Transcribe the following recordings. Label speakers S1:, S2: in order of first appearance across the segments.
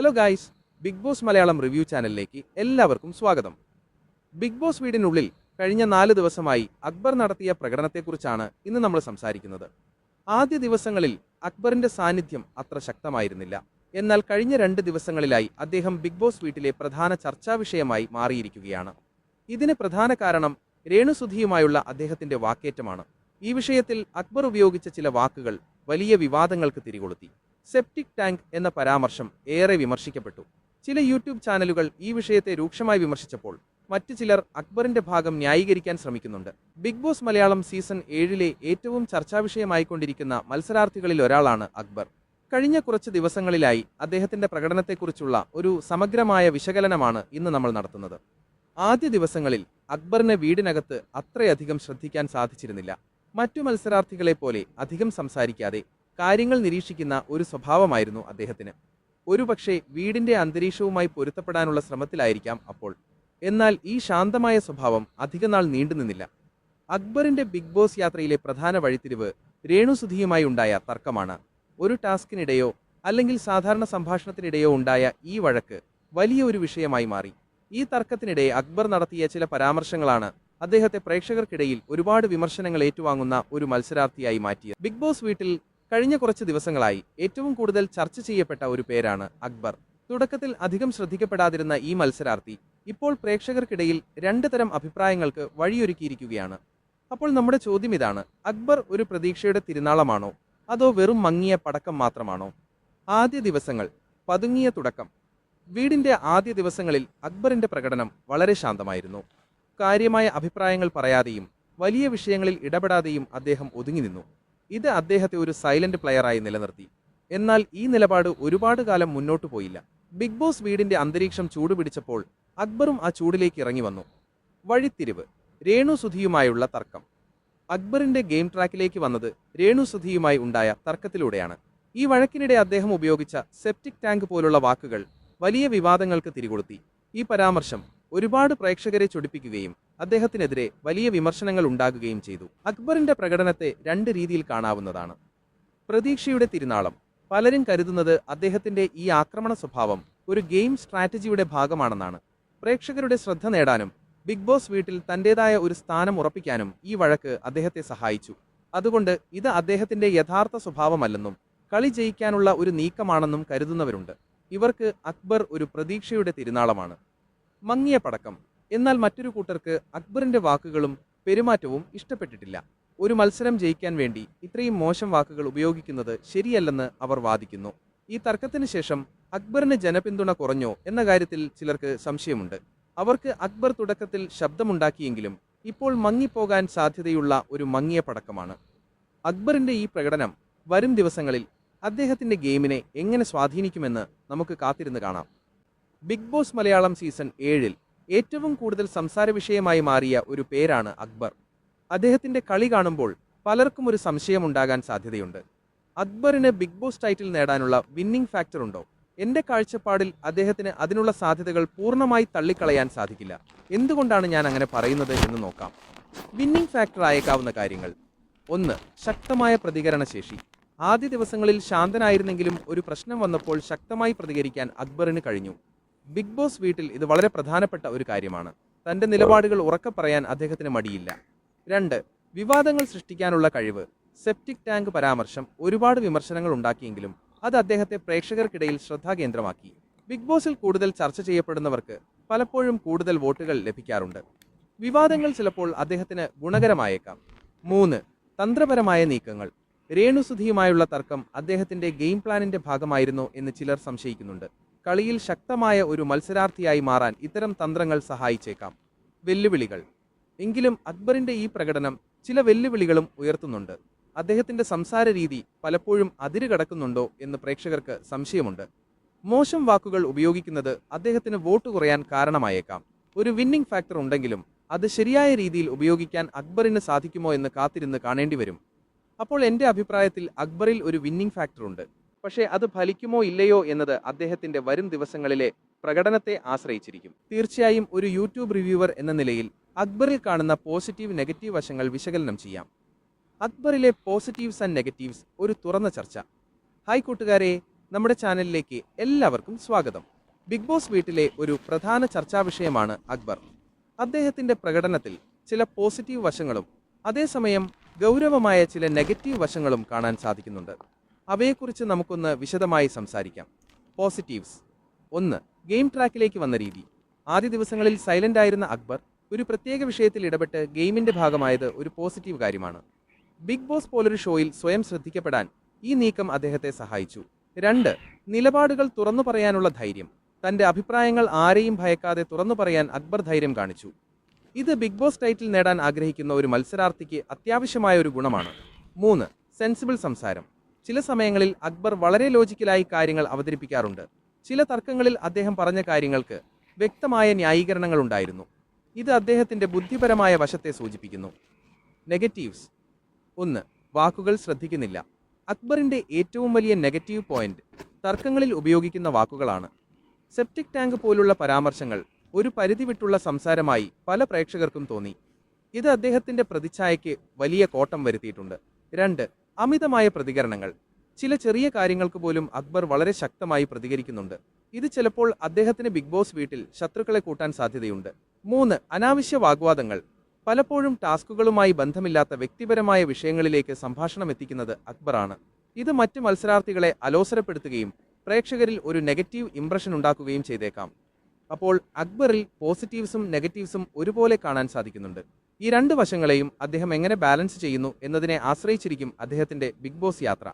S1: Hello guys big boss Malayalam review ചാനലിലേക്ക് എല്ലാവർക്കും സ്വാഗതം. ബിഗ് ബോസ് വീടിനുള്ളിൽ കഴിഞ്ഞ നാല് ദിവസമായി അക്ബർ നടത്തിയ പ്രകടനത്തെക്കുറിച്ചാണ് ഇന്ന് നമ്മൾ സംസാരിക്കുന്നത്. ആദ്യ ദിവസങ്ങളിൽ അക്ബറിന്റെ സാന്നിധ്യം അത്ര ശക്തമായിരുന്നില്ല. എന്നാൽ കഴിഞ്ഞ രണ്ട് ദിവസങ്ങളിലായി അദ്ദേഹം ബിഗ് ബോസ് വീട്ടിലെ പ്രധാന ചർച്ചാ വിഷയമായി മാറിയിരിക്കുകയാണ്. ഇതിന് പ്രധാന കാരണം രേണുസുധിയുമായുള്ള അദ്ദേഹത്തിന്റെ വാക്കേറ്റമാണ്. ഈ വിഷയത്തിൽ അക്ബർ ഉപയോഗിച്ച ചില വാക്കുകൾ വലിയ വിവാദങ്ങൾക്ക് തിരികൊളുത്തി. സെപ്റ്റിക് ടാങ്ക് എന്ന പരാമർശം ഏറെ വിമർശിക്കപ്പെട്ടു. ചില യൂട്യൂബ് ചാനലുകൾ ഈ വിഷയത്തെ രൂക്ഷമായി വിമർശിച്ചപ്പോൾ മറ്റു ചിലർ അക്ബറിന്റെ ഭാഗം ന്യായീകരിക്കാൻ ശ്രമിക്കുന്നുണ്ട്. ബിഗ് ബോസ് മലയാളം സീസൺ ഏഴിലെ ഏറ്റവും ചർച്ചാ വിഷയമായിക്കൊണ്ടിരിക്കുന്ന മത്സരാർത്ഥികളിൽ ഒരാളാണ് അക്ബർ. കഴിഞ്ഞ കുറച്ച് ദിവസങ്ങളിലായി അദ്ദേഹത്തിന്റെ പ്രകടനത്തെക്കുറിച്ചുള്ള ഒരു സമഗ്രമായ വിശകലനമാണ് ഇന്ന് നമ്മൾ നടത്തുന്നത്. ആദ്യ ദിവസങ്ങളിൽ അക്ബറിനെ വീടിനകത്ത് അത്രയധികം ശ്രദ്ധിക്കാൻ സാധിച്ചിരുന്നില്ല. മറ്റു മത്സരാർത്ഥികളെ പോലെ അധികം സംസാരിക്കാതെ കാര്യങ്ങൾ നിരീക്ഷിക്കുന്ന ഒരു സ്വഭാവമായിരുന്നു അദ്ദേഹത്തിന്. ഒരുപക്ഷെ വീടിന്റെ അന്തരീക്ഷവുമായി പൊരുത്തപ്പെടാനുള്ള ശ്രമത്തിലായിരിക്കാം അപ്പോൾ. എന്നാൽ ഈ ശാന്തമായ സ്വഭാവം അധികനാൾ നീണ്ടുനിന്നില്ല അക്ബറിന്റെ ബിഗ് ബോസ് യാത്രയിലെ പ്രധാന വഴിത്തിരിവ് രേണുസുധിയുമായി ഉണ്ടായ തർക്കമാണ്. ഒരു ടാസ്കിനിടെയോ അല്ലെങ്കിൽ സാധാരണ സംഭാഷണത്തിനിടെയോ ഉണ്ടായ ഈ വഴക്ക് വലിയ ഒരു വിഷയമായി മാറി. ഈ തർക്കത്തിനിടെ അക്ബർ നടത്തിയ ചില പരാമർശങ്ങളാണ് അദ്ദേഹത്തെ പ്രേക്ഷകർക്കിടയിൽ ഒരുപാട് വിമർശനങ്ങൾ ഏറ്റുവാങ്ങുന്ന ഒരു മത്സരാർത്ഥിയായി മാറ്റിയത്. ബിഗ് ബോസ് വീട്ടിൽ കഴിഞ്ഞ കുറച്ച് ദിവസങ്ങളായി ഏറ്റവും കൂടുതൽ ചർച്ച ചെയ്യപ്പെട്ട ഒരു പേരാണ് അക്ബർ. തുടക്കത്തിൽ അധികം ശ്രദ്ധിക്കപ്പെടാതിരുന്ന ഈ മത്സരാർത്ഥി ഇപ്പോൾ പ്രേക്ഷകർക്കിടയിൽ രണ്ട് തരം അഭിപ്രായങ്ങൾക്ക് വഴിയൊരുക്കിയിരിക്കുകയാണ്. അപ്പോൾ നമ്മുടെ ചോദ്യം ഇതാണ് അക്ബർ ഒരു പ്രതീക്ഷയുടെ തിരുനാളമാണോ? അതോ വെറും മങ്ങിയ പടക്കം മാത്രമാണോ? ആദ്യ ദിവസങ്ങൾ പതുങ്ങിയ തുടക്കം. വീടിന്റെ ആദ്യ ദിവസങ്ങളിൽ അക്ബറിന്റെ പ്രകടനം വളരെ ശാന്തമായിരുന്നു. കാര്യമായ അഭിപ്രായങ്ങൾ പറയാതെയും വലിയ വിഷയങ്ങളിൽ ഇടപെടാതെയും അദ്ദേഹം ഒതുങ്ങി നിന്നു. ഇത് അദ്ദേഹത്തെ ഒരു സൈലന്റ് പ്ലെയറായി നിലനിർത്തി. എന്നാൽ ഈ നിലപാട് ഒരുപാട് കാലം മുന്നോട്ടു പോയില്ല. ബിഗ് ബോസ് വീടിന്റെ അന്തരീക്ഷം ചൂടുപിടിച്ചപ്പോൾ അക്ബറും ആ ചൂടിലേക്ക് ഇറങ്ങി വന്നു. വഴിത്തിരിവ്. രേണു സുധിയുമായുള്ള തർക്കം. അക്ബറിന്റെ ഗെയിം ട്രാക്കിലേക്ക് വന്നത് രേണു സുധിയുമായി ഉണ്ടായ തർക്കത്തിലൂടെയാണ്. ഈ വഴക്കിനിടെ അദ്ദേഹം ഉപയോഗിച്ച സെപ്റ്റിക് ടാങ്ക് പോലുള്ള വാക്കുകൾ വലിയ വിവാദങ്ങൾക്ക് തിരികൊളുത്തി. ഈ പരാമർശം ഒരുപാട് പ്രേക്ഷകരെ ചൊടിപ്പിക്കുകയും അദ്ദേഹത്തിനെതിരെ വലിയ വിമർശനങ്ങൾ ഉണ്ടാകുകയും ചെയ്തു. അക്ബറിന്റെ പ്രകടനത്തെ രണ്ട് രീതിയിൽ കാണാവുന്നതാണ്. പ്രതീക്ഷയുടെ തിരുനാളം. പലരും കരുതുന്നത് അദ്ദേഹത്തിന്റെ ഈ ആക്രമണ സ്വഭാവം ഒരു ഗെയിം സ്ട്രാറ്റജിയുടെ ഭാഗമാണെന്നാണ്. പ്രേക്ഷകരുടെ ശ്രദ്ധ നേടാനും ബിഗ് ബോസ് വീട്ടിൽ തന്റേതായ ഒരു സ്ഥാനം ഉറപ്പിക്കാനും ഈ വഴക്ക് അദ്ദേഹത്തെ സഹായിച്ചു. അതുകൊണ്ട് ഇത് അദ്ദേഹത്തിന്റെ യഥാർത്ഥ സ്വഭാവമല്ലെന്നും കളി ജയിക്കാനുള്ള ഒരു നീക്കമാണെന്നും കരുതുന്നവരുണ്ട്. ഇവർക്ക് അക്ബർ ഒരു പ്രതീക്ഷയുടെ തിരുനാളമാണ്. മങ്ങിയ പടക്കം. എന്നാൽ മറ്റൊരു കൂട്ടർക്ക് അക്ബറിന്റെ വാക്കുകളും പെരുമാറ്റവും ഇഷ്ടപ്പെട്ടിട്ടില്ല. ഒരു മത്സരം ജയിക്കാൻ വേണ്ടി ഇത്രയും മോശം വാക്കുകൾ ഉപയോഗിക്കുന്നത് ശരിയല്ലെന്ന് അവർ വാദിക്കുന്നു. ഈ തർക്കത്തിന് ശേഷം അക്ബറിന് ജനപിന്തുണ കുറഞ്ഞോ എന്ന കാര്യത്തിൽ ചിലർക്ക് സംശയമുണ്ട്. അവർക്ക് അക്ബർ തുടക്കത്തിൽ ശബ്ദമുണ്ടാക്കിയെങ്കിലും ഇപ്പോൾ മങ്ങിപ്പോകാൻ സാധ്യതയുള്ള ഒരു മങ്ങിയ പടക്കമാണ്. അക്ബറിന്റെ ഈ പ്രകടനം വരും ദിവസങ്ങളിൽ അദ്ദേഹത്തിന്റെ ഗെയിമിനെ എങ്ങനെ സ്വാധീനിക്കുമെന്ന് നമുക്ക് കാത്തിരുന്ന് കാണാം. ബിഗ് ബോസ് മലയാളം സീസൺ ഏഴിൽ ഏറ്റവും കൂടുതൽ സംസാര വിഷയമായി മാറിയ ഒരു പേരാണ് അക്ബർ. അദ്ദേഹത്തിന്റെ കളി കാണുമ്പോൾ പലർക്കും ഒരു സംശയമുണ്ടാകാൻ സാധ്യതയുണ്ട്. അക്ബറിന് ബിഗ് ബോസ് ടൈറ്റിൽ നേടാനുള്ള വിന്നിംഗ് ഫാക്ടർ ഉണ്ടോ? എന്റെ കാഴ്ചപ്പാടിൽ അദ്ദേഹത്തിന് അതിനുള്ള സാധ്യതകൾ പൂർണമായി തള്ളിക്കളയാൻ സാധിക്കില്ല. എന്തുകൊണ്ടാണ് ഞാൻ അങ്ങനെ പറയുന്നത് എന്ന് നോക്കാം. വിന്നിംഗ് ഫാക്ടർ ആയേക്കാവുന്ന കാര്യങ്ങൾ. ഒന്ന് ശക്തമായ പ്രതികരണ ശേഷി. ആദ്യ ദിവസങ്ങളിൽ ശാന്തനായിരുന്നെങ്കിലും ഒരു പ്രശ്നം വന്നപ്പോൾ ശക്തമായി പ്രതികരിക്കാൻ അക്ബറിന് കഴിഞ്ഞു. ബിഗ് ബോസ് വീട്ടിൽ ഇത് വളരെ പ്രധാനപ്പെട്ട ഒരു കാര്യമാണ്. തന്റെ നിലപാടുകൾ ഉറക്കെ പറയാൻ അദ്ദേഹത്തിന് മടിയില്ല. രണ്ട് വിവാദങ്ങൾ സൃഷ്ടിക്കാനുള്ള കഴിവ്. സെപ്റ്റിക് ടാങ്ക് പരാമർശം ഒരുപാട് വിമർശനങ്ങൾ ഉണ്ടാക്കിയെങ്കിലും അത് അദ്ദേഹത്തെ പ്രേക്ഷകർക്കിടയിൽ ശ്രദ്ധാകേന്ദ്രമാക്കി. ബിഗ് ബോസിൽ കൂടുതൽ ചർച്ച ചെയ്യപ്പെടുന്നവർക്ക് പലപ്പോഴും കൂടുതൽ വോട്ടുകൾ ലഭിക്കാറുണ്ട്. വിവാദങ്ങൾ ചിലപ്പോൾ അദ്ദേഹത്തിന് ഗുണകരമായേക്കാം. മൂന്ന് തന്ത്രപരമായ നീക്കങ്ങൾ. രേണുസുധിയുമായുള്ള തർക്കം അദ്ദേഹത്തിന്റെ ഗെയിം പ്ലാനിന്റെ ഭാഗമായിരുന്നോ എന്ന് ചിലർ സംശയിക്കുന്നുണ്ട്. കളിയിൽ ശക്തമായ ഒരു മത്സരാർത്ഥിയായി മാറാൻ ഇത്തരം തന്ത്രങ്ങൾ സഹായിച്ചേക്കാം. വെല്ലുവിളികൾ. എങ്കിലും അക്ബറിന്റെ ഈ പ്രകടനം ചില വെല്ലുവിളികളും ഉയർത്തുന്നുണ്ട്. അദ്ദേഹത്തിന്റെ സംസാര രീതി പലപ്പോഴും അതിര് കടക്കുന്നുണ്ടോ എന്ന് പ്രേക്ഷകർക്ക് സംശയമുണ്ട്. മോശം വാക്കുകൾ ഉപയോഗിക്കുന്നത് അദ്ദേഹത്തിന് വോട്ട് കുറയാൻ കാരണമായേക്കാം. ഒരു വിന്നിംഗ് ഫാക്ടർ ഉണ്ടെങ്കിലും അത് ശരിയായ രീതിയിൽ ഉപയോഗിക്കാൻ അക്ബറിന് സാധിക്കുമോ എന്ന് കാത്തിരുന്ന് കാണേണ്ടി വരും അപ്പോൾ എന്റെ അഭിപ്രായത്തിൽ അക്ബറിൽ ഒരു വിന്നിംഗ് ഫാക്ടർ ഉണ്ട്. പക്ഷേ അത് ഫലിക്കുമോ ഇല്ലയോ എന്നത് അദ്ദേഹത്തിന്റെ വരും ദിവസങ്ങളിലെ പ്രകടനത്തെ ആശ്രയിച്ചിരിക്കും. തീർച്ചയായും ഒരു യൂട്യൂബ് റിവ്യൂവർ എന്ന നിലയിൽ അക്ബറിൽ കാണുന്ന പോസിറ്റീവ് നെഗറ്റീവ് വശങ്ങൾ വിശകലനം ചെയ്യാം. അക്ബറിലെ പോസിറ്റീവ്സ് ആൻഡ് നെഗറ്റീവ്സ് ഒരു തുറന്ന ചർച്ച. ഹായ് കൂട്ടുകാരെ നമ്മുടെ ചാനലിലേക്ക് എല്ലാവർക്കും സ്വാഗതം. ബിഗ് ബോസ് വീട്ടിലെ ഒരു പ്രധാന ചർച്ചാ വിഷയമാണ് അക്ബർ. അദ്ദേഹത്തിന്റെ പ്രകടനത്തിൽ ചില പോസിറ്റീവ് വശങ്ങളും അതേസമയം ഗൗരവമായ ചില നെഗറ്റീവ് വശങ്ങളും കാണാൻ സാധിക്കുന്നുണ്ട്. അവയെക്കുറിച്ച് നമുക്കൊന്ന് വിശദമായി സംസാരിക്കാം. പോസിറ്റീവ്സ് ഒന്ന് ഗെയിം ട്രാക്കിലേക്ക് വന്ന രീതി. ആദ്യ ദിവസങ്ങളിൽ സൈലന്റ് ആയിരുന്ന അക്ബർ ഒരു പ്രത്യേക വിഷയത്തിൽ ഇടപെട്ട് ഗെയിമിന്റെ ഭാഗമായത് ഒരു പോസിറ്റീവ് കാര്യമാണ്. ബിഗ് ബോസ് പോലൊരു ഷോയിൽ സ്വയം ശ്രദ്ധിക്കപ്പെടാൻ ഈ നീക്കം അദ്ദേഹത്തെ സഹായിച്ചു. രണ്ട് നിലപാടുകൾ തുറന്നു പറയാനുള്ള ധൈര്യം. തന്റെ അഭിപ്രായങ്ങൾ ആരെയും ഭയക്കാതെ തുറന്നു പറയാൻ അക്ബർ ധൈര്യം കാണിച്ചു. ഇത് ബിഗ് ബോസ് ടൈറ്റിൽ നേടാൻ ആഗ്രഹിക്കുന്ന ഒരു മത്സരാർത്ഥിക്ക് അത്യാവശ്യമായ ഒരു ഗുണമാണ്. മൂന്ന് സെൻസിബിൾ സംസാരം. ചില സമയങ്ങളിൽ അക്ബർ വളരെ ലോജിക്കലായി കാര്യങ്ങൾ അവതരിപ്പിക്കാറുണ്ട്. ചില തർക്കങ്ങളിൽ അദ്ദേഹം പറഞ്ഞ കാര്യങ്ങൾക്ക് വ്യക്തമായ ന്യായീകരണങ്ങൾ ഉണ്ടായിരുന്നു ഇത് അദ്ദേഹത്തിന്റെ ബുദ്ധിപരമായ വശത്തെ സൂചിപ്പിക്കുന്നു. നെഗറ്റീവ്സ് ഒന്ന് വാക്കുകൾ ശ്രദ്ധിക്കുന്നില്ല. അക്ബറിന്റെ ഏറ്റവും വലിയ നെഗറ്റീവ് പോയിന്റ് തർക്കങ്ങളിൽ ഉപയോഗിക്കുന്ന വാക്കുകളാണ്. സെപ്റ്റിക് ടാങ്ക് പോലുള്ള പരാമർശങ്ങൾ ഒരു പരിധിവിട്ടുള്ള സംസാരമായി പല പ്രേക്ഷകർക്കും തോന്നി. ഇത് അദ്ദേഹത്തിന്റെ പ്രതിച്ഛായയ്ക്ക് വലിയ കോട്ടം വരുത്തിയിട്ടുണ്ട്. രണ്ട് അമിതമായ പ്രതികരണങ്ങൾ. ചില ചെറിയ കാര്യങ്ങൾക്ക് പോലും അക്ബർ വളരെ ശക്തമായി പ്രതികരിക്കുന്നുണ്ട്. ഇത് ചിലപ്പോൾ അദ്ദേഹത്തിന് ബിഗ് ബോസ് വീട്ടിൽ ശത്രുക്കളെ കൂട്ടാൻ സാധ്യതയുണ്ട്. മൂന്ന് അനാവശ്യ വാഗ്വാദങ്ങൾ. പലപ്പോഴും ടാസ്കുകളുമായി ബന്ധമില്ലാത്ത വ്യക്തിപരമായ വിഷയങ്ങളിലേക്ക് സംഭാഷണം എത്തിക്കുന്നത് അക്ബറാണ്. ഇത് മറ്റ് മത്സരാർത്ഥികളെ അലോസരപ്പെടുത്തുകയും പ്രേക്ഷകരിൽ ഒരു നെഗറ്റീവ് ഇംപ്രഷൻ ഉണ്ടാക്കുകയും ചെയ്തേക്കാം. അപ്പോൾ അക്ബറിൽ പോസിറ്റീവ്സും നെഗറ്റീവ്സും ഒരുപോലെ കാണാൻ സാധിക്കുന്നുണ്ട്. ഈ രണ്ട് വശങ്ങളെയും അദ്ദേഹം എങ്ങനെ ബാലൻസ് ചെയ്യുന്നു എന്നതിനെ ആശ്രയിച്ചിരിക്കും അദ്ദേഹത്തിന്റെ ബിഗ് ബോസ് യാത്ര.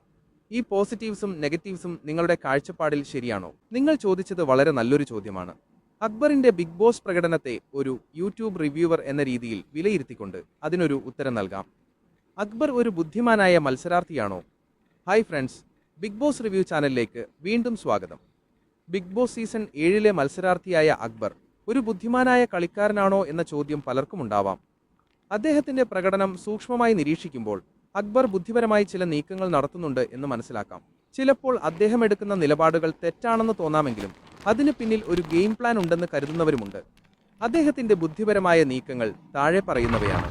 S1: ഈ പോസിറ്റീവ്സും നെഗറ്റീവ്സും നിങ്ങളുടെ കാഴ്ചപ്പാടിൽ ശരിയാണോ? നിങ്ങൾ ചോദിച്ചത് വളരെ നല്ലൊരു ചോദ്യമാണ്. അക്ബറിന്റെ ബിഗ് ബോസ് പ്രകടനത്തെ ഒരു യൂട്യൂബ് റിവ്യൂവർ എന്ന രീതിയിൽ വിലയിരുത്തിക്കൊണ്ട് അതിനൊരു ഉത്തരം നൽകാം. അക്ബർ ഒരു ബുദ്ധിമാനായ മത്സരാർത്ഥിയാണോ? Hi friends big boss review ചാനലിലേക്ക് വീണ്ടും സ്വാഗതം. ബിഗ് ബോസ് സീസൺ ഏഴിലെ മത്സരാർത്ഥിയായ അക്ബർ ഒരു ബുദ്ധിമാനായ കളിക്കാരനാണോ എന്ന ചോദ്യം പലർക്കും ഉണ്ടാവാം. അദ്ദേഹത്തിന്റെ പ്രകടനം സൂക്ഷ്മമായി നിരീക്ഷിക്കുമ്പോൾ അക്ബർ ബുദ്ധിപരമായി ചില നീക്കങ്ങൾ നടത്തുന്നുണ്ട് എന്ന് മനസ്സിലാക്കാം. ചിലപ്പോൾ അദ്ദേഹം എടുക്കുന്ന നിലപാടുകൾ തെറ്റാണെന്ന് തോന്നാമെങ്കിലും അതിന് പിന്നിൽ ഒരു ഗെയിം പ്ലാൻ ഉണ്ടെന്ന് കരുതുന്നവരുമുണ്ട്. അദ്ദേഹത്തിന്റെ ബുദ്ധിപരമായ നീക്കങ്ങൾ താഴെ പറയുന്നവയാണ്.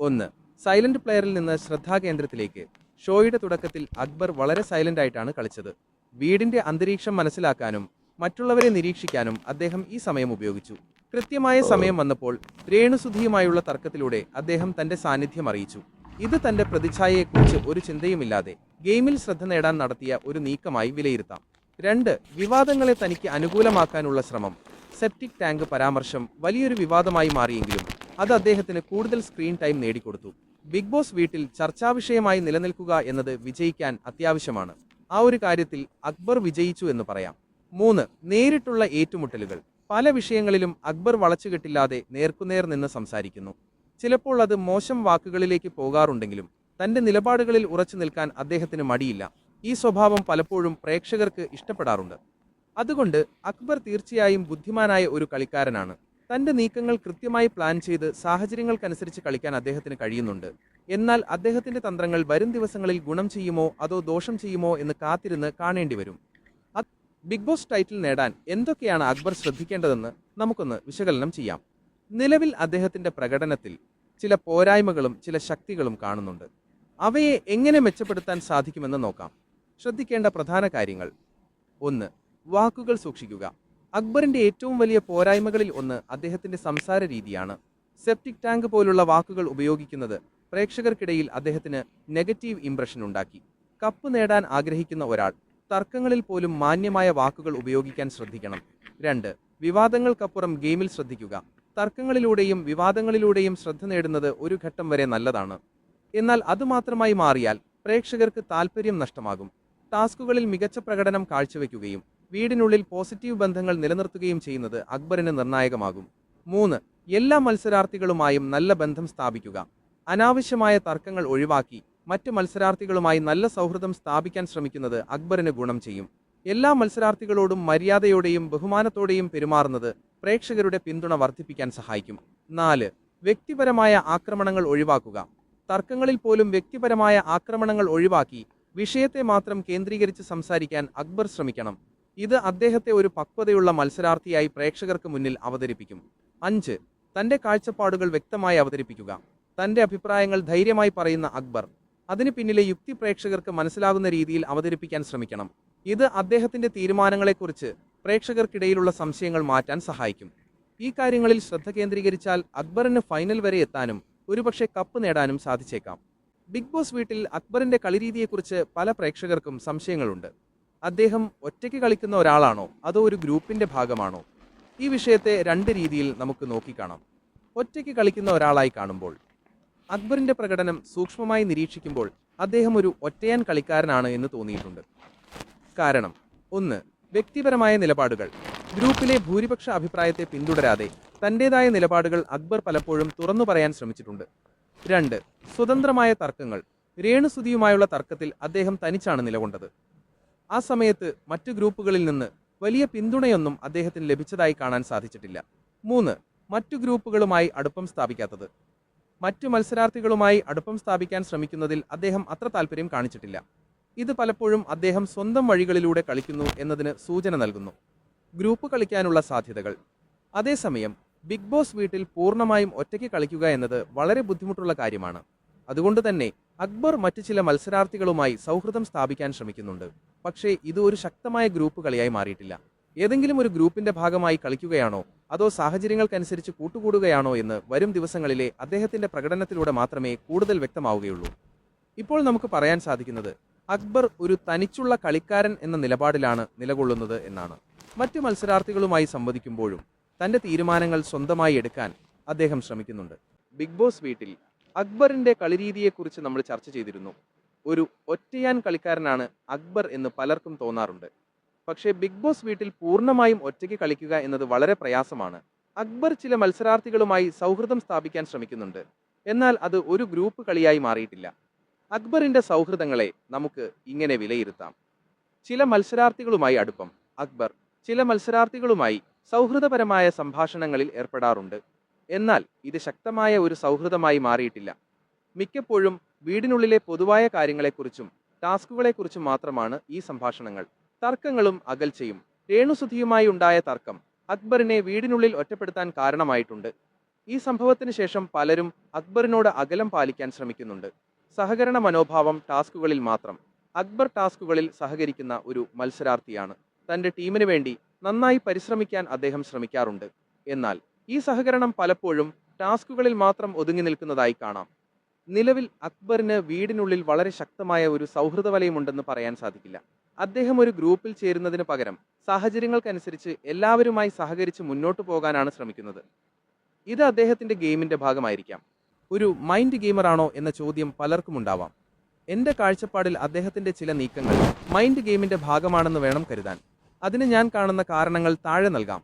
S1: ഒന്ന് സൈലന്റ് പ്ലെയറിൽ നിന്ന് ശ്രദ്ധാകേന്ദ്രത്തിലേക്ക് ഷോയുടെ തുടക്കത്തിൽ അക്ബർ വളരെ സൈലന്റ് ആയിട്ടാണ് കളിച്ചത്. വീടിന്റെ അന്തരീക്ഷം മനസ്സിലാക്കാനും മറ്റുള്ളവരെ നിരീക്ഷിക്കാനും അദ്ദേഹം ഈ സമയം ഉപയോഗിച്ചു. കൃത്യമായ സമയം വന്നപ്പോൾ രേണുസുധിയുമായുള്ള തർക്കത്തിലൂടെ അദ്ദേഹം തന്റെ സാന്നിധ്യം അറിയിച്ചു. ഇത് തന്റെ പ്രതിച്ഛായയെക്കുറിച്ച് ഒരു ചിന്തയുമില്ലാതെ ഗെയിമിൽ ശ്രദ്ധ നേടാൻ നടത്തിയ ഒരു നീക്കമായി വിലയിരുത്താം. രണ്ട് വിവാദങ്ങളെ തനിക്ക് അനുകൂലമാക്കാനുള്ള ശ്രമം. സെപ്റ്റിക് ടാങ്ക് പരാമർശം വലിയൊരു വിവാദമായി മാറിയെങ്കിലും അത് അദ്ദേഹത്തിന് കൂടുതൽ സ്ക്രീൻ ടൈം നേടിക്കൊടുത്തു. ബിഗ് ബോസ് വീട്ടിൽ ചർച്ചാ വിഷയമായി നിലനിൽക്കുക എന്നത് വിജയിക്കാൻ അത്യാവശ്യമാണ്. ആ ഒരു കാര്യത്തിൽ അക്ബർ വിജയിച്ചു എന്ന് പറയാം. മൂന്ന് നേരിട്ടുള്ള ഏറ്റുമുട്ടലുകൾ. പല വിഷയങ്ങളിലും അക്ബർ വളച്ചുകെട്ടില്ലാതെ നേർക്കുനേർ നിന്ന് സംസാരിക്കുന്നു. ചിലപ്പോൾ അത് മോശം വാക്കുകളിലേക്ക് പോകാറുണ്ടെങ്കിലും തന്റെ നിലപാടുകളിൽ ഉറച്ചു നിൽക്കാൻ അദ്ദേഹത്തിന് മടിയില്ല. ഈ സ്വഭാവം പലപ്പോഴും പ്രേക്ഷകർക്ക് ഇഷ്ടപ്പെടാറുണ്ട്. അതുകൊണ്ട് അക്ബർ തീർച്ചയായും ബുദ്ധിമാനായ ഒരു കളിക്കാരനാണ്. തന്റെ നീക്കങ്ങൾ കൃത്യമായി പ്ലാൻ ചെയ്ത് സാഹചര്യങ്ങൾക്കനുസരിച്ച് കളിക്കാൻ അദ്ദേഹത്തിന് കഴിയുന്നുണ്ട്. എന്നാൽ അദ്ദേഹത്തിന്റെ തന്ത്രങ്ങൾ വരും ദിവസങ്ങളിൽ ഗുണം ചെയ്യുമോ അതോ ദോഷം ചെയ്യുമോ എന്ന് കാത്തിരുന്ന് കാണേണ്ടി വരും ബിഗ് ബോസ് ടൈറ്റിൽ നേടാൻ എന്തൊക്കെയാണ് അക്ബർ ശ്രദ്ധിക്കേണ്ടതെന്ന് നമുക്കൊന്ന് വിശകലനം ചെയ്യാം. നിലവിൽ അദ്ദേഹത്തിന്റെ പ്രകടനത്തിൽ ചില പോരായ്മകളും ചില ശക്തികളും കാണുന്നുണ്ട്. അവയെ എങ്ങനെ മെച്ചപ്പെടുത്താൻ സാധിക്കുമെന്ന് നോക്കാം. ശ്രദ്ധിക്കേണ്ട പ്രധാന കാര്യങ്ങൾ. ഒന്ന് വാക്കുകൾ സൂക്ഷിക്കുക. അക്ബറിന്റെ ഏറ്റവും വലിയ പോരായ്മകളിൽ ഒന്ന് അദ്ദേഹത്തിന്റെ സംസാര രീതിയാണ്. സെപ്റ്റിക് ടാങ്ക് പോലുള്ള വാക്കുകൾ ഉപയോഗിക്കുന്നത് പ്രേക്ഷകർക്കിടയിൽ അദ്ദേഹത്തിന് നെഗറ്റീവ് ഇംപ്രഷൻ ഉണ്ടാക്കി. കപ്പ് നേടാൻ ആഗ്രഹിക്കുന്ന ഒരാൾ തർക്കങ്ങളിൽ പോലും മാന്യമായ വാക്കുകൾ ഉപയോഗിക്കാൻ ശ്രദ്ധിക്കണം. രണ്ട് വിവാദങ്ങൾക്കപ്പുറം ഗെയിമിൽ ശ്രദ്ധിക്കുക. തർക്കങ്ങളിലൂടെയും വിവാദങ്ങളിലൂടെയും ശ്രദ്ധ നേടുന്നത് ഒരു ഘട്ടം വരെ നല്ലതാണ്. എന്നാൽ അതുമാത്രമായി മാറിയാൽ പ്രേക്ഷകർക്ക് താൽപ്പര്യം നഷ്ടമാകും. ടാസ്കുകളിൽ മികച്ച പ്രകടനം കാഴ്ചവെക്കുകയും വീടിനുള്ളിൽ പോസിറ്റീവ് ബന്ധങ്ങൾ നിലനിർത്തുകയും ചെയ്യുന്നത് അക്ബറിന് നിർണായകമാകും. മൂന്ന് എല്ലാ മത്സരാർത്ഥികളുമായും നല്ല ബന്ധം സ്ഥാപിക്കുക. അനാവശ്യമായ തർക്കങ്ങൾ ഒഴിവാക്കി മറ്റ് മത്സരാർത്ഥികളുമായി നല്ല സൗഹൃദം സ്ഥാപിക്കാൻ ശ്രമിക്കുന്നത് അക്ബറിന് ഗുണം ചെയ്യും. എല്ലാ മത്സരാർത്ഥികളോടും മര്യാദയോടെയും ബഹുമാനത്തോടെയും പെരുമാറുന്നത് പ്രേക്ഷകരുടെ പിന്തുണ വർദ്ധിപ്പിക്കാൻ സഹായിക്കും. നാല് വ്യക്തിപരമായ ആക്രമണങ്ങൾ ഒഴിവാക്കുക. തർക്കങ്ങളിൽ പോലും വ്യക്തിപരമായ ആക്രമണങ്ങൾ ഒഴിവാക്കി വിഷയത്തെ മാത്രം കേന്ദ്രീകരിച്ച് സംസാരിക്കാൻ അക്ബർ ശ്രമിക്കണം. ഇത് അദ്ദേഹത്തെ ഒരു പക്വതയുള്ള മത്സരാർത്ഥിയായി പ്രേക്ഷകർക്ക് മുന്നിൽ അവതരിപ്പിക്കും. അഞ്ച് തന്റെ കാഴ്ചപ്പാടുകൾ വ്യക്തമായി അവതരിപ്പിക്കുക. തന്റെ അഭിപ്രായങ്ങൾ ധൈര്യമായി പറയുന്ന അക്ബർ അതിന് പിന്നിലെ യുക്തി പ്രേക്ഷകർക്ക് മനസ്സിലാകുന്ന രീതിയിൽ അവതരിപ്പിക്കാൻ ശ്രമിക്കണം. ഇത് അദ്ദേഹത്തിന്റെ തീരുമാനങ്ങളെക്കുറിച്ച് പ്രേക്ഷകർക്കിടയിലുള്ള സംശയങ്ങൾ മാറ്റാൻ സഹായിക്കും. ഈ കാര്യങ്ങളിൽ ശ്രദ്ധ കേന്ദ്രീകരിച്ചാൽ അക്ബറിന് ഫൈനൽ വരെ എത്താനും ഒരുപക്ഷെ കപ്പ് നേടാനും സാധിച്ചേക്കാം. ബിഗ് ബോസ് വീട്ടിൽ അക്ബറിന്റെ കളിരീതിയെക്കുറിച്ച് പല പ്രേക്ഷകർക്കും സംശയങ്ങളുണ്ട്. അദ്ദേഹം ഒറ്റയ്ക്ക് കളിക്കുന്ന ഒരാളാണോ? അതോ ഒരു ഗ്രൂപ്പിന്റെ ഭാഗമാണോ? ഈ വിഷയത്തെ രണ്ട് രീതിയിൽ നമുക്ക് നോക്കിക്കാണാം ഒറ്റയ്ക്ക് കളിക്കുന്ന ഒരാളായി കാണുമ്പോൾ അക്ബറിന്റെ പ്രകടനം സൂക്ഷ്മമായി നിരീക്ഷിക്കുമ്പോൾ അദ്ദേഹം ഒരു ഒറ്റയാൻ കളിക്കാരനാണ് എന്ന് തോന്നിയിട്ടുണ്ട്. കാരണം ഒന്ന് വ്യക്തിപരമായ നിലപാടുകൾ. ഗ്രൂപ്പിലെ ഭൂരിപക്ഷ അഭിപ്രായത്തെ പിന്തുടരാതെ തന്റേതായ നിലപാടുകൾ അക്ബർ പലപ്പോഴും തുറന്നു പറയാൻ ശ്രമിച്ചിട്ടുണ്ട്. രണ്ട് സ്വതന്ത്രമായ തർക്കങ്ങൾ. രേണുസുതിയുമായുള്ള തർക്കത്തിൽ അദ്ദേഹം തനിച്ചാണ് നിലകൊണ്ടത്. ആ സമയത്ത് മറ്റു ഗ്രൂപ്പുകളിൽ നിന്ന് വലിയ പിന്തുണയൊന്നും അദ്ദേഹത്തിന് ലഭിച്ചതായി കാണാൻ സാധിച്ചിട്ടില്ല. മൂന്ന് മറ്റു ഗ്രൂപ്പുകളുമായി അടുപ്പം സ്ഥാപിക്കാത്തത്. മറ്റു മത്സരാർത്ഥികളുമായി അടുപ്പം സ്ഥാപിക്കാൻ ശ്രമിക്കുന്നതിൽ അദ്ദേഹം അത്ര താല്പര്യം കാണിച്ചിട്ടില്ല. ഇത് പലപ്പോഴും അദ്ദേഹം സ്വന്തം വഴികളിലൂടെ കളിക്കുന്നു എന്നതിന് സൂചന നൽകുന്നു. ഗ്രൂപ്പ് കളിക്കാനുള്ള സാധ്യതകൾ. അതേസമയം ബിഗ് ബോസ് വീട്ടിൽ പൂർണമായും ഒറ്റയ്ക്ക് കളിക്കുക എന്നത് വളരെ ബുദ്ധിമുട്ടുള്ള കാര്യമാണ്. അതുകൊണ്ട് തന്നെ അക്ബർ മറ്റു ചില മത്സരാർത്ഥികളുമായി സൗഹൃദം സ്ഥാപിക്കാൻ ശ്രമിക്കുന്നുണ്ട്. പക്ഷേ ഇത് ഒരു ശക്തമായ ഗ്രൂപ്പ് കളിയായി മാറിയിട്ടില്ല. ഏതെങ്കിലും ഒരു ഗ്രൂപ്പിന്റെ ഭാഗമായി കളിക്കുകയാണോ? അതോ സാഹചര്യങ്ങൾക്കനുസരിച്ച് കൂട്ടുകൂടുകയാണോ എന്ന് വരും ദിവസങ്ങളിലെ അദ്ദേഹത്തിന്റെ പ്രകടനത്തിലൂടെ മാത്രമേ കൂടുതൽ വ്യക്തമാവുകയുള്ളൂ. ഇപ്പോൾ നമുക്ക് പറയാൻ സാധിക്കുന്നത് അക്ബർ ഒരു തനിച്ചുള്ള കളിക്കാരൻ എന്ന നിലപാടിലാണ് നിലകൊള്ളുന്നത് എന്നാണ്. മറ്റു മത്സരാർത്ഥികളുമായി സംവദിക്കുമ്പോഴും തന്റെ തീരുമാനങ്ങൾ സ്വന്തമായി എടുക്കാൻ അദ്ദേഹം ശ്രമിക്കുന്നുണ്ട്. ബിഗ് ബോസ് വീട്ടിൽ അക്ബറിന്റെ കളിരീതിയെക്കുറിച്ച് നമ്മൾ ചർച്ച ചെയ്തിരുന്നു. ഒരു ഒറ്റയാൻ കളിക്കാരനാണ് അക്ബർ എന്ന് പലർക്കും തോന്നാറുണ്ട്. പക്ഷേ ബിഗ് ബോസ് വീട്ടിൽ പൂർണമായും ഒറ്റയ്ക്ക് കളിക്കുക എന്നത് വളരെ പ്രയാസമാണ്. അക്ബർ ചില മത്സരാർത്ഥികളുമായി സൗഹൃദം സ്ഥാപിക്കാൻ ശ്രമിക്കുന്നുണ്ട്. എന്നാൽ അത് ഒരു ഗ്രൂപ്പ് കളിയായി മാറിയിട്ടില്ല. അക്ബറിന്റെ സൗഹൃദങ്ങളെ നമുക്ക് ഇങ്ങനെ വിലയിരുത്താം. ചില മത്സരാർത്ഥികളുമായി അടുപ്പം. അക്ബർ ചില മത്സരാർത്ഥികളുമായി സൗഹൃദപരമായ സംഭാഷണങ്ങളിൽ ഏർപ്പെടാറുണ്ട്. എന്നാൽ ഇത് ശക്തമായ ഒരു സൗഹൃദമായി മാറിയിട്ടില്ല. മിക്കപ്പോഴും വീടിനുള്ളിലെ പൊതുവായ കാര്യങ്ങളെക്കുറിച്ചും ടാസ്കുകളെക്കുറിച്ചും മാത്രമാണ് ഈ സംഭാഷണങ്ങൾ. തർക്കങ്ങളും അകൽച്ചയും രേണുസുധിയുമായി ഉണ്ടായ തർക്കം അക്ബറിനെ വീടിനുള്ളിൽ ഒറ്റപ്പെടുത്താൻ കാരണമായിട്ടുണ്ട്. ഈ സംഭവത്തിന് ശേഷം പലരും അക്ബറിനോട് അകലം പാലിക്കാൻ ശ്രമിക്കുന്നുണ്ട്. സഹകരണ മനോഭാവം ടാസ്കുകളിൽ മാത്രം. അക്ബർ ടാസ്കുകളിൽ സഹകരിക്കുന്ന ഒരു മത്സരാർത്ഥിയാണ്. തന്റെ ടീമിന് വേണ്ടി നന്നായി പരിശ്രമിക്കാൻ അദ്ദേഹം ശ്രമിക്കാറുണ്ട്. എന്നാൽ ഈ സഹകരണം പലപ്പോഴും ടാസ്കുകളിൽ മാത്രം ഒതുങ്ങി നിൽക്കുന്നതായി കാണാം. നിലവിൽ അക്ബറിന് വീടിനുള്ളിൽ വളരെ ശക്തമായ ഒരു സൗഹൃദ വലയമുണ്ടെന്ന് പറയാൻ സാധിക്കില്ല. അദ്ദേഹം ഒരു ഗ്രൂപ്പിൽ ചേരുന്നതിന് പകരം സാഹചര്യങ്ങൾക്കനുസരിച്ച് എല്ലാവരുമായി സഹകരിച്ച് മുന്നോട്ട് പോകാനാണ് ശ്രമിക്കുന്നത്. ഇത് അദ്ദേഹത്തിന്റെ ഗെയിമിന്റെ ഭാഗമായിരിക്കാം. ഒരു മൈൻഡ് ഗെയിമറാണോ എന്ന ചോദ്യം പലർക്കും ഉണ്ടാവാം. എന്റെ കാഴ്ചപ്പാടിൽ അദ്ദേഹത്തിന്റെ ചില നീക്കങ്ങൾ മൈൻഡ് ഗെയിമിന്റെ ഭാഗമാണെന്ന് വേണം കരുതാൻ. അതിന് ഞാൻ കാണുന്ന കാരണങ്ങൾ താഴെ നൽകാം.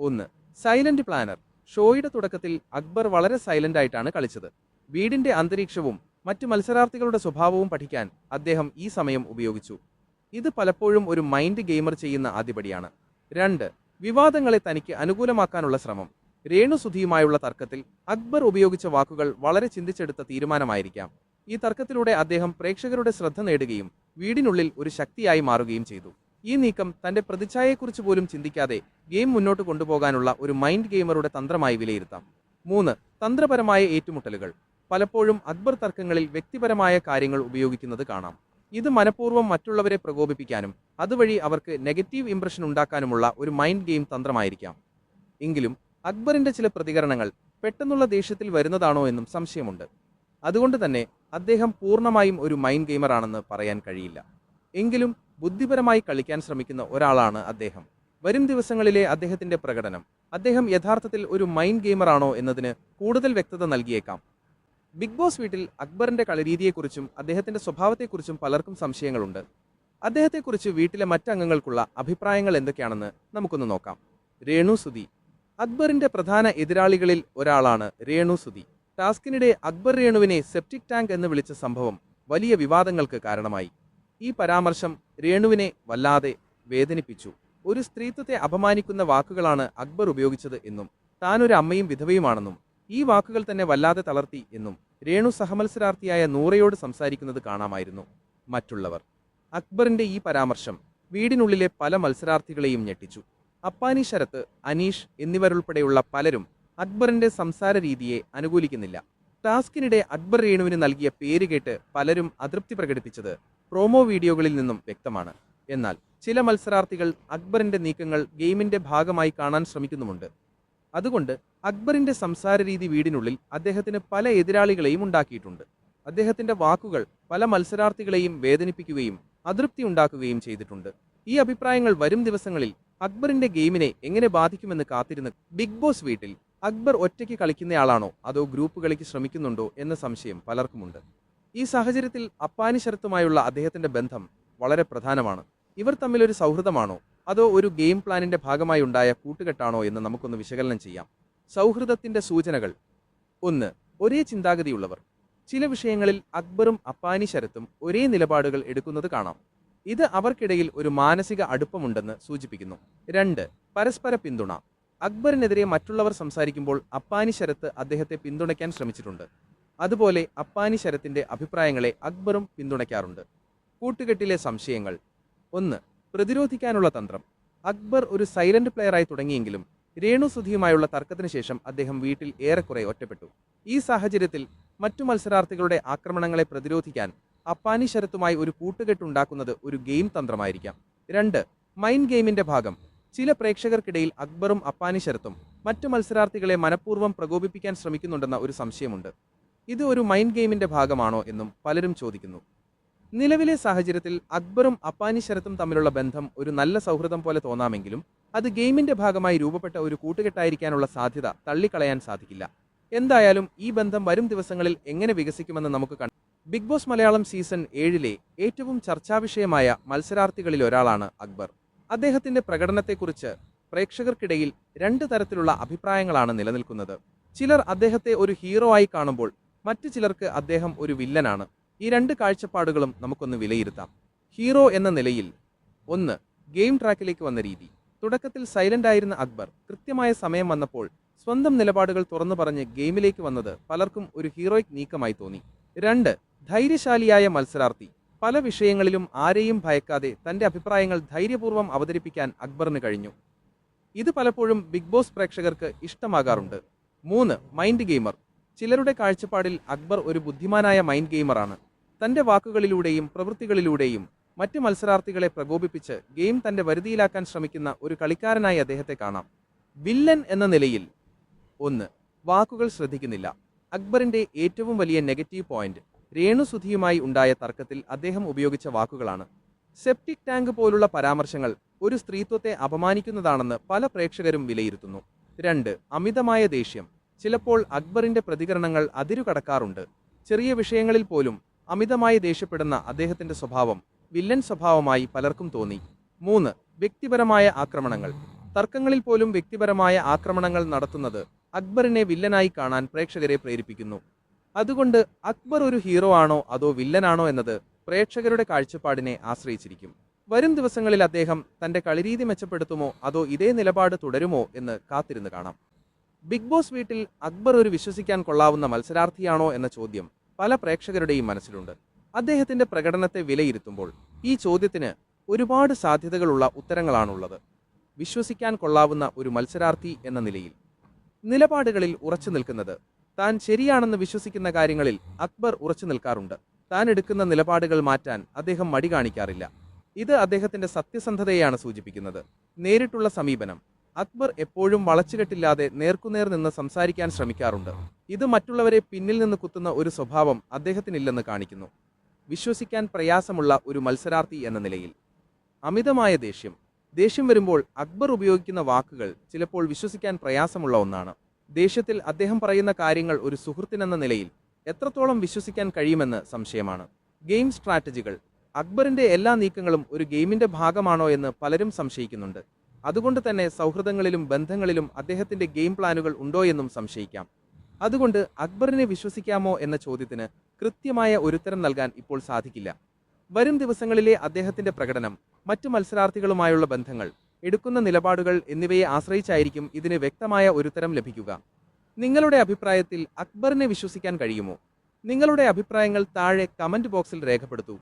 S1: ഒന്ന് സൈലന്റ് പ്ലാനർ. ഷോയുടെ തുടക്കത്തിൽ അക്ബർ വളരെ സൈലന്റ് ആയിട്ടാണ് കളിച്ചത്. വീടിന്റെ അന്തരീക്ഷവും മറ്റ് മത്സരാർത്ഥികളുടെ സ്വഭാവവും പഠിക്കാൻ അദ്ദേഹം ഈ സമയം ഉപയോഗിച്ചു. ഇത് പലപ്പോഴും ഒരു മൈൻഡ് ഗെയിമർ ചെയ്യുന്ന ആദ്യപടിയാണ്. രണ്ട് വിവാദങ്ങളെ തനിക്ക് അനുകൂലമാക്കാനുള്ള ശ്രമം. രേണുസുധിയുമായുള്ള തർക്കത്തിൽ അക്ബർ ഉപയോഗിച്ച വാക്കുകൾ വളരെ ചിന്തിച്ചെടുത്ത തീരുമാനമായിരിക്കാം. ഈ തർക്കത്തിലൂടെ അദ്ദേഹം പ്രേക്ഷകരുടെ ശ്രദ്ധ നേടുകയും വീടിനുള്ളിൽ ഒരു ശക്തിയായി മാറുകയും ചെയ്തു. ഈ നീക്കം തന്റെ പ്രതിച്ഛായയെക്കുറിച്ച് പോലും ചിന്തിക്കാതെ ഗെയിം മുന്നോട്ട് കൊണ്ടുപോകാനുള്ള ഒരു മൈൻഡ് ഗെയിമറുടെ തന്ത്രമായി വിലയിരുത്താം. മൂന്ന് തന്ത്രപരമായ ഏറ്റുമുട്ടലുകൾ. പലപ്പോഴും അക്ബർ തർക്കങ്ങളിൽ വ്യക്തിപരമായ കാര്യങ്ങൾ ഉപയോഗിക്കുന്നത് കാണാം. ഇത് മനഃപൂർവം മറ്റുള്ളവരെ പ്രകോപിപ്പിക്കാനും അതുവഴി അവർക്ക് നെഗറ്റീവ് ഇംപ്രഷൻ ഉണ്ടാക്കാനുമുള്ള ഒരു മൈൻഡ് ഗെയിം തന്ത്രമായിരിക്കാം. എങ്കിലും അക്ബറിന്റെ ചില പ്രതികരണങ്ങൾ പെട്ടെന്നുള്ള ദേഷ്യത്തിൽ വരുന്നതാണോ എന്നും സംശയമുണ്ട്. അതുകൊണ്ട് തന്നെ അദ്ദേഹം പൂർണമായും ഒരു മൈൻഡ് ഗെയിമറാണെന്ന് പറയാൻ കഴിയില്ല. എങ്കിലും ബുദ്ധിപരമായി കളിക്കാൻ ശ്രമിക്കുന്ന ഒരാളാണ് അദ്ദേഹം. വരും ദിവസങ്ങളിലെ അദ്ദേഹത്തിന്റെ പ്രകടനം അദ്ദേഹം യഥാർത്ഥത്തിൽ ഒരു മൈൻഡ് ഗെയിമറാണോ എന്നതിന് കൂടുതൽ വ്യക്തത നൽകിയേക്കാം. ബിഗ് ബോസ് വീട്ടിൽ അക്ബറിന്റെ കളിരീതിയെക്കുറിച്ചും അദ്ദേഹത്തിന്റെ സ്വഭാവത്തെക്കുറിച്ചും പലർക്കും സംശയങ്ങളുണ്ട്. അദ്ദേഹത്തെക്കുറിച്ച് വീട്ടിലെ മറ്റംഗങ്ങൾക്കുള്ള അഭിപ്രായങ്ങൾ എന്തൊക്കെയാണെന്ന് നമുക്കൊന്ന് നോക്കാം. രേണു സുധി. അക്ബറിന്റെ പ്രധാന എതിരാളികളിൽ ഒരാളാണ് രേണു സുധി. ടാസ്കിനിടെ അക്ബർ രേണുവിനെ സെപ്റ്റിക് ടാങ്ക് എന്ന് വിളിച്ച സംഭവം വലിയ വിവാദങ്ങൾക്ക് കാരണമായി. ഈ പരാമർശം രേണുവിനെ വല്ലാതെ വേദനിപ്പിച്ചു. ഒരു സ്ത്രീത്വത്തെ അപമാനിക്കുന്ന വാക്കുകളാണ് അക്ബർ ഉപയോഗിച്ചത് എന്നും താനൊരു അമ്മയും വിധവയുമാണെന്നും ഈ വാക്കുകൾ തന്നെ വല്ലാതെ തളർത്തി എന്നും രേണു സഹമത്സരാർത്ഥിയായ നൂറയോട് സംസാരിക്കുന്നത് കാണാമായിരുന്നു മറ്റുള്ളവർ. അക്ബറിന്റെ ഈ പരാമർശം വീടിനുള്ളിലെ പല മത്സരാർത്ഥികളെയും ഞെട്ടിച്ചു. അപ്പാനി ശരത്ത് അനീഷ് എന്നിവരുൾപ്പെടെയുള്ള പലരും അക്ബറിന്റെ സംസാര രീതിയെ അനുകൂലിക്കുന്നില്ല. ടാസ്കിനിടെ അക്ബർ രേണുവിന് നൽകിയ പേര് കേട്ട് പലരും അതൃപ്തി പ്രകടിപ്പിച്ചത് പ്രോമോ വീഡിയോകളിൽ നിന്നും വ്യക്തമാണ്. എന്നാൽ ചില മത്സരാർത്ഥികൾ അക്ബറിന്റെ നീക്കങ്ങൾ ഗെയിമിന്റെ ഭാഗമായി കാണാൻ ശ്രമിക്കുന്നുമുണ്ട്. അതുകൊണ്ട് അക്ബറിന്റെ സംസാര രീതി വീടിനുള്ളിൽ അദ്ദേഹത്തിന് പല എതിരാളികളെയും ഉണ്ടാക്കിയിട്ടുണ്ട്. അദ്ദേഹത്തിന്റെ വാക്കുകൾ പല മത്സരാർത്ഥികളെയും വേദനിപ്പിക്കുകയും അതൃപ്തി ഉണ്ടാക്കുകയും ചെയ്തിട്ടുണ്ട്. ഈ അഭിപ്രായങ്ങൾ വരും ദിവസങ്ങളിൽ അക്ബറിന്റെ ഗെയിമിനെ എങ്ങനെ ബാധിക്കുമെന്ന് കാത്തിരുന്ന് ബിഗ് ബോസ് വീട്ടിൽ അക്ബർ ഒറ്റയ്ക്ക് കളിക്കുന്നയാളാണോ അതോ ഗ്രൂപ്പ് കളിക്ക് ശ്രമിക്കുന്നുണ്ടോ എന്ന സംശയം പലർക്കുമുണ്ട്. ഈ സാഹചര്യത്തിൽ അപ്പാനി ശരത്തുമായുള്ള അദ്ദേഹത്തിന്റെ ബന്ധം വളരെ പ്രധാനമാണ്. ഇവർ തമ്മിലൊരു സൗഹൃദമാണോ അതോ ഒരു ഗെയിം പ്ലാനിന്റെ ഭാഗമായി ഉണ്ടായ കൂട്ടുകെട്ടാണോ എന്ന് നമുക്കൊന്ന് വിശകലനം ചെയ്യാം. സൗഹൃദത്തിന്റെ സൂചനകൾ. ഒന്ന് ഒരേ ചിന്താഗതിയുള്ളവർ. ചില വിഷയങ്ങളിൽ അക്ബറും അപ്പാനി ശരത്തും ഒരേ നിലപാടുകൾ എടുക്കുന്നത് കാണാം. ഇത് അവർക്കിടയിൽ ഒരു മാനസിക അടുപ്പമുണ്ടെന്ന് സൂചിപ്പിക്കുന്നു. രണ്ട് പരസ്പര പിന്തുണ. അക്ബറിനെതിരെ മറ്റുള്ളവർ സംസാരിക്കുമ്പോൾ അപ്പാനി ശരത്ത് അദ്ദേഹത്തെ പിന്തുണയ്ക്കാൻ ശ്രമിച്ചിട്ടുണ്ട്. അതുപോലെ അപ്പാനി ശരത്തിന്റെ അഭിപ്രായങ്ങളെ അക്ബറും പിന്തുണയ്ക്കാറുണ്ട്. കൂട്ടുകെട്ടിലെ സംശയങ്ങൾ. ഒന്ന് പ്രതിരോധിക്കാനുള്ള തന്ത്രം. അക്ബർ ഒരു സൈലന്റ് പ്ലെയറായി തുടങ്ങിയെങ്കിലും രേണു സുധിയുമായുള്ള തർക്കത്തിന് ശേഷം അദ്ദേഹം വീട്ടിൽ ഏറെക്കുറെ ഒറ്റപ്പെട്ടു. ഈ സാഹചര്യത്തിൽ മറ്റു മത്സരാർത്ഥികളുടെ ആക്രമണങ്ങളെ പ്രതിരോധിക്കാൻ അപ്പാനി ശരത്തുമായി ഒരു കൂട്ടുകെട്ടുണ്ടാക്കുന്നത് ഒരു ഗെയിം തന്ത്രമായിരിക്കാം. രണ്ട് മൈൻഡ് ഗെയിമിന്റെ ഭാഗം. ചില പ്രേക്ഷകർക്കിടയിൽ അക്ബറും അപ്പാനി ശരത്തും മറ്റു മത്സരാർത്ഥികളെ മനഃപൂർവം പ്രകോപിപ്പിക്കാൻ ശ്രമിക്കുന്നുണ്ടെന്ന ഒരു സംശയമുണ്ട്. ഇത് ഒരു മൈൻഡ് ഗെയിമിന്റെ ഭാഗമാണോ എന്നും പലരും ചോദിക്കുന്നു. നിലവിലെ സാഹചര്യത്തിൽ അക്ബറും അപ്പാനി ശരത്തും തമ്മിലുള്ള ബന്ധം ഒരു നല്ല സൗഹൃദം പോലെ തോന്നാമെങ്കിലും അത് ഗെയിമിന്റെ ഭാഗമായി രൂപപ്പെട്ട ഒരു കൂട്ടുകെട്ടായിരിക്കാനുള്ള സാധ്യത തള്ളിക്കളയാൻ സാധിക്കില്ല. എന്തായാലും ഈ ബന്ധം വരും ദിവസങ്ങളിൽ എങ്ങനെ വികസിക്കുമെന്ന് നമുക്ക് കണ്ടു ബിഗ് ബോസ് മലയാളം സീസൺ ഏഴിലെ ഏറ്റവും ചർച്ചാവിഷയമായ മത്സരാർത്ഥികളിൽ ഒരാളാണ് അക്ബർ. അദ്ദേഹത്തിന്റെ പ്രകടനത്തെക്കുറിച്ച് പ്രേക്ഷകർക്കിടയിൽ രണ്ട് തരത്തിലുള്ള അഭിപ്രായങ്ങളാണ് നിലനിൽക്കുന്നത്. ചിലർ അദ്ദേഹത്തെ ഒരു ഹീറോ ആയി കാണുമ്പോൾ മറ്റു ചിലർക്ക് അദ്ദേഹം ഒരു വില്ലനാണ് ഈ രണ്ട് കാഴ്ചപ്പാടുകളും നമുക്കൊന്ന് വിലയിരുത്താം. ഹീറോ എന്ന നിലയിൽ ഒന്ന് ഗെയിം ട്രാക്കിലേക്ക് വന്ന രീതി. തുടക്കത്തിൽ സൈലന്റ് ആയിരുന്ന അക്ബർ കൃത്യമായ സമയം വന്നപ്പോൾ സ്വന്തം നിലപാടുകൾ തുറന്നു പറഞ്ഞ് ഗെയിമിലേക്ക് വന്നത് പലർക്കും ഒരു ഹീറോയിക് നീക്കമായി തോന്നി. രണ്ട് ധൈര്യശാലിയായ മത്സരാർത്ഥി. പല വിഷയങ്ങളിലും ആരെയും ഭയക്കാതെ തന്റെ അഭിപ്രായങ്ങൾ ധൈര്യപൂർവം അവതരിപ്പിക്കാൻ അക്ബറിന് കഴിഞ്ഞു. ഇത് പലപ്പോഴും ബിഗ് ബോസ് പ്രേക്ഷകർക്ക് ഇഷ്ടമാകാറുണ്ട്. മൂന്ന് മൈൻഡ് ഗെയിമർ. ചിലരുടെ കാഴ്ചപ്പാടിൽ അക്ബർ ഒരു ബുദ്ധിമാനായ മൈൻഡ് ഗെയിമറാണ്. തന്റെ വാക്കുകളിലൂടെയും പ്രവൃത്തികളിലൂടെയും മറ്റ് മത്സരാർത്ഥികളെ പ്രകോപിപ്പിച്ച് ഗെയിം തന്റെ വരുതിയിലാക്കാൻ ശ്രമിക്കുന്ന ഒരു കളിക്കാരനായി അദ്ദേഹത്തെ കാണാം. വില്ലൻ എന്ന നിലയിൽ ഒന്ന് വാക്കുകൾ ശ്രദ്ധിക്കുന്നില്ല. അക്ബറിന്റെ ഏറ്റവും വലിയ നെഗറ്റീവ് പോയിന്റ് രേണുസുധിയുമായി ഉണ്ടായ തർക്കത്തിൽ അദ്ദേഹം ഉപയോഗിച്ച വാക്കുകളാണ്. സെപ്റ്റിക് ടാങ്ക് പോലുള്ള പരാമർശങ്ങൾ ഒരു സ്ത്രീത്വത്തെ അപമാനിക്കുന്നതാണെന്ന് പല പ്രേക്ഷകരും വിലയിരുത്തുന്നു. രണ്ട് അമിതമായ ദേഷ്യം. ചിലപ്പോൾ അക്ബറിന്റെ പ്രതികരണങ്ങൾ അതിരുകടക്കാറുണ്ട്. ചെറിയ വിഷയങ്ങളിൽ പോലും അമിതമായി ദേഷ്യപ്പെടുന്ന അദ്ദേഹത്തിന്റെ സ്വഭാവം വില്ലൻ സ്വഭാവമായി പലർക്കും തോന്നി. മൂന്ന് വ്യക്തിപരമായ ആക്രമണങ്ങൾ. തർക്കങ്ങളിൽ പോലും വ്യക്തിപരമായ ആക്രമണങ്ങൾ നടത്തുന്നത് അക്ബറിനെ വില്ലനായി കാണാൻ പ്രേക്ഷകരെ പ്രേരിപ്പിക്കുന്നു. അതുകൊണ്ട് അക്ബർ ഒരു ഹീറോ ആണോ അതോ വില്ലനാണോ എന്നത് പ്രേക്ഷകരുടെ കാഴ്ചപ്പാടിനെ ആശ്രയിച്ചിരിക്കും. വരും ദിവസങ്ങളിൽ അദ്ദേഹം തന്റെ കളിരീതി മെച്ചപ്പെടുത്തുമോ അതോ ഇതേ നിലപാട് തുടരുമോ എന്ന് കാത്തിരുന്ന് കാണാം. ബിഗ് ബോസ് വീട്ടിൽ അക്ബർ ഒരു വിശ്വസിക്കാൻ കൊള്ളാവുന്ന മത്സരാർത്ഥിയാണോ എന്ന ചോദ്യം പല പ്രേക്ഷകരുടെയും മനസ്സിലുണ്ട്. അദ്ദേഹത്തിന്റെ പ്രകടനത്തെ വിലയിരുത്തുമ്പോൾ ഈ ചോദ്യത്തിന് ഒരുപാട് സാധ്യതകളുള്ള ഉത്തരങ്ങളാണുള്ളത്. വിശ്വസിക്കാൻ കൊള്ളാവുന്ന ഒരു മത്സരാർത്ഥി എന്ന നിലയിൽ. നിലപാടുകളിൽ ഉറച്ചു നിൽക്കുന്നത്. താൻ ശരിയാണെന്ന് വിശ്വസിക്കുന്ന കാര്യങ്ങളിൽ അക്ബർ ഉറച്ചു നിൽക്കാറുണ്ട്. താൻ എടുക്കുന്ന നിലപാടുകൾ മാറ്റാൻ അദ്ദേഹം മടി കാണിക്കാറില്ല. ഇത് അദ്ദേഹത്തിന്റെ സത്യസന്ധതയെയാണ് സൂചിപ്പിക്കുന്നത്. നേരിട്ടുള്ള സമീപനം അക്ബർ എപ്പോഴും വളച്ചുകെട്ടില്ലാതെ നേർക്കുനേർ നിന്ന് സംസാരിക്കാൻ ശ്രമിക്കാറുണ്ട്. ഇത് മറ്റുള്ളവരെ പിന്നിൽ നിന്ന് കുത്തുന്ന ഒരു സ്വഭാവം അദ്ദേഹത്തിനില്ലെന്ന് കാണിക്കുന്നു. വിശ്വസിക്കാൻ പ്രയാസമുള്ള ഒരു മത്സരാർത്ഥി എന്ന നിലയിൽ. അമിതമായ ദേഷ്യം. ദേഷ്യം വരുമ്പോൾ അക്ബർ ഉപയോഗിക്കുന്ന വാക്കുകൾ ചിലപ്പോൾ വിശ്വസിക്കാൻ പ്രയാസമുള്ള ഒന്നാണ്. ദേഷ്യത്തിൽ അദ്ദേഹം പറയുന്ന കാര്യങ്ങൾ ഒരു സുഹൃത്തിനെന്ന നിലയിൽ എത്രത്തോളം വിശ്വസിക്കാൻ കഴിയുമെന്ന് സംശയമാണ്. ഗെയിം സ്ട്രാറ്റജികൾ. അക്ബറിന്റെ എല്ലാ നീക്കങ്ങളും ഒരു ഗെയിമിന്റെ ഭാഗമാണോ എന്ന് പലരും സംശയിക്കുന്നുണ്ട്. അതുകൊണ്ട് തന്നെ സൗഹൃദങ്ങളിലും ബന്ധങ്ങളിലും അദ്ദേഹത്തിന്റെ ഗെയിം പ്ലാനുകൾ ഉണ്ടോ എന്നും സംശയിക്കാം. അതുകൊണ്ട് അക്ബറിനെ വിശ്വസിക്കാമോ എന്ന ചോദ്യത്തിന് കൃത്യമായ ഒരുത്തരം നൽകാൻ ഇപ്പോൾ സാധിക്കില്ല. വരും ദിവസങ്ങളിലെ അദ്ദേഹത്തിന്റെ പ്രകടനം മറ്റു മത്സരാർത്ഥികളുമായുള്ള ബന്ധങ്ങൾ എടുക്കുന്ന നിലപാടുകൾ എന്നിവയെ ആശ്രയിച്ചായിരിക്കും ഇതിന് വ്യക്തമായ ഒരുത്തരം ലഭിക്കുക. നിങ്ങളുടെ അഭിപ്രായത്തിൽ അക്ബറിനെ വിശ്വസിക്കാൻ കഴിയുമോ? നിങ്ങളുടെ അഭിപ്രായങ്ങൾ താഴെ കമന്റ് ബോക്സിൽ രേഖപ്പെടുത്തൂ.